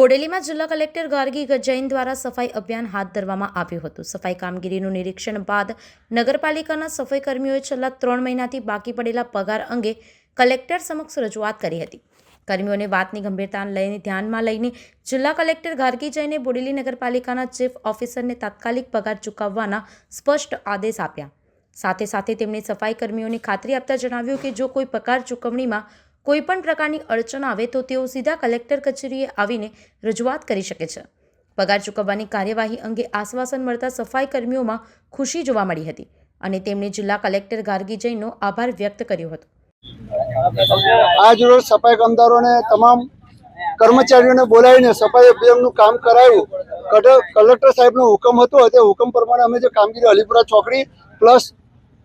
બોડેલીમાં જિલ્લા કલેક્ટર ગાર્ગી જૈન દ્વારા સફાઈ અભિયાન હાથ ધરવામાં આવ્યું હતું. સફાઈ કામગીરીનું નિરીક્ષણ બાદ નગરપાલિકાના સફાઈ કર્મીઓએ છેલ્લા ત્રણ મહિનાથી બાકી પડેલા પગાર અંગે કલેક્ટર સમક્ષ રજૂઆત કરી હતી. કર્મીઓને વાતની ગંભીરતાને લઈને ધ્યાનમાં લઈને જિલ્લા કલેક્ટર ગાર્ગી જૈને બોડેલી નગરપાલિકાના ચીફ ઓફિસરને તાત્કાલિક પગાર ચૂકવવાના સ્પષ્ટ આદેશ આપ્યા. સાથે સાથે તેમણે સફાઈ કર્મીઓને ખાતરી આપતા જણાવ્યું કે જો કોઈ પગાર ચૂકવણીમાં કોઈ પણ પ્રકારની અડચણ આવે તો તેઓ સીધા કલેક્ટર કચેરીએ આવીને રજૂઆત કરી શકે છે. પગાર ચૂકવવાની કાર્યવાહી અંગે આશ્વાસન મળતા સફાઈ કર્મીઓમાં ખુશી જોવા મળી હતી અને તેમણે જિલ્લા કલેક્ટર ગાર્ગી જૈનનો આભાર વ્યક્ત કર્યો હતો. આજ રોજ સફાઈ કામદારોને તમામ કર્મચારીઓને બોલાવીને સફાઈ અભિયાનનું કામ કટ- કલેક્ટર સાહેબનો હુકમ હતો. તે હુકમ પ્રમાણે અમે જે કામગીરી અલીપુરા ચોકડી, પ્લસ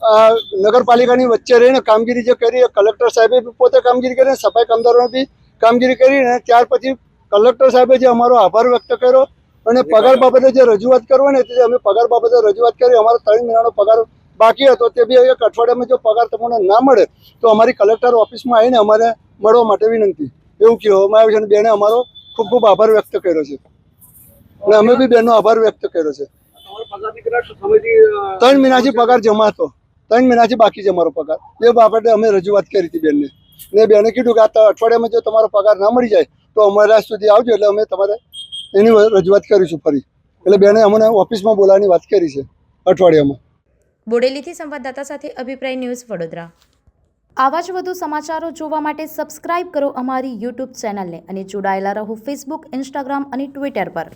નગરપાલિકાની વચ્ચે રહીને કામગીરી જે કરી કલેક્ટર સાહેબે પોતે કામગીરી કરીને સફાઈ કામદારોને બી કામગીરી કરીને ત્યાર પછી કલેક્ટર સાહેબે જે અમારો આભાર વ્યક્ત કર્યો અને પગાર બાબતે જે રજૂઆત કરવાની તે અમે પગાર બાબતે રજૂઆત કરી અમારો ત્રણ મહિનાનો પગાર બાકી હતો તે બી એક અઠવાડિયામાં જો પગાર તમને ના મળે તો અમારી કલેક્ટર ઓફિસમાં આવીને અમારે મળવા માટે વિનંતી. એવું કહેવામાં આવ્યું છે અને બેને અમારો ખૂબ ખૂબ આભાર વ્યક્ત કર્યો છે. અને અમે બી બેનનો આભાર વ્યક્ત કર્યો છે. ત્રણ મહિનાથી પગાર જમા હતો. ત્રણ મહિનાથી બાકી છે અમારો પગાર. એ બાબતે અમે રજૂઆત કરી હતી બેનને. ને બેને કીધું કે આ અઠવાડિયામાં જો તમારો પગાર ના મળી જાય તો અમારા સુધી આવજો એટલે અમે તમારે એની રજૂઆત કરીશું ફરી. એટલે બેને અમને ઓફિસમાં બોલાવાની વાત કરી છે અઠવાડિયામાં. બોડેલીથી સંવાદદાતા સાથે અભિપ્રાય ન્યૂઝ વડોદરા. આવા જ વધુ સમાચારો જોવા માટે સબસ્ક્રાઇબ કરો અમારી યુટ્યુબ ચેનલને અને જોડાયેલા રહો ફેસબુક ઇન્સ્ટાગ્રામ અને ટ્વિટર પર.